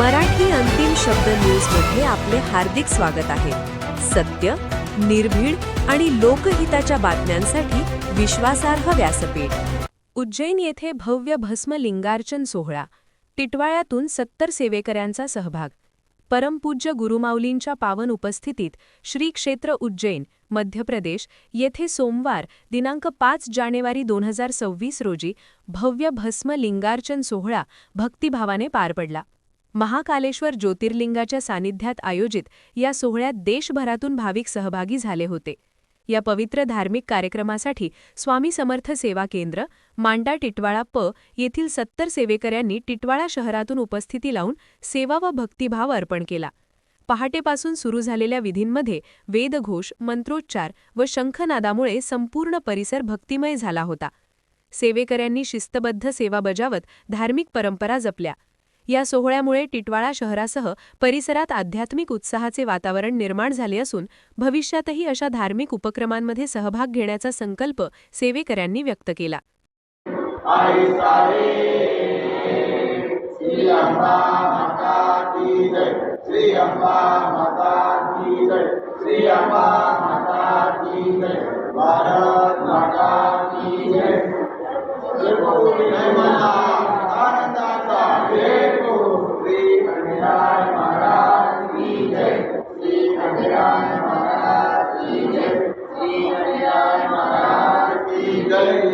मराठी अंतिम शब्द न्यूजमध्ये आपले हार्दिक स्वागत आहे. सत्य निर्भीड आणि लोकहिताच्या बातम्यांसाठी विश्वासार्ह व्यासपीठ. उज्जैन येथे भव्य भस्म लिंगार्चन सोहळा. टिटवाळ्यातून सत्तर सेवेकऱ्यांचा सहभाग. परमपूज्य गुरुमाऊलींच्या पावन उपस्थितीत श्री क्षेत्र उज्जैन मध्य प्रदेश येथे सोमवार दिनांक पाच जानेवारी दोन हजार सव्वीस रोजी भव्य भस्म लिंगार्चन सोहळा भक्तिभावाने पार पडला. महाकालेश्वर ज्योतिर्लिंगाच्या सानिध्यात आयोजित या सोहळ्यात देशभरातून भाविक सहभागी झाले होते. या पवित्र धार्मिक कार्यक्रमासाठी स्वामी समर्थ सेवा केंद्र मांडा टिटवाळा प येथील सत्तर सेवेकऱ्यांनी टिटवाळा शहरातून उपस्थिती लावून सेवा व भक्तिभाव अर्पण केला. पहाटेपासून सुरू झालेल्या विधींमध्ये वेदघोष मंत्रोच्चार व शंखनादामुळे संपूर्ण परिसर भक्तिमय झाला होता. सेवेकऱ्यांनी शिस्तबद्ध सेवा बजावत धार्मिक परंपरा जपल्या. या सोहळ्यामुळे टिटवाळा शहरासह परिसरात आध्यात्मिक उत्साहाचे वातावरण निर्माण झाले असून भविष्यातही अशा धार्मिक उपक्रमांमध्ये सहभाग घेण्याचा संकल्प सेवेकऱ्यांनी व्यक्त केला. भारत माता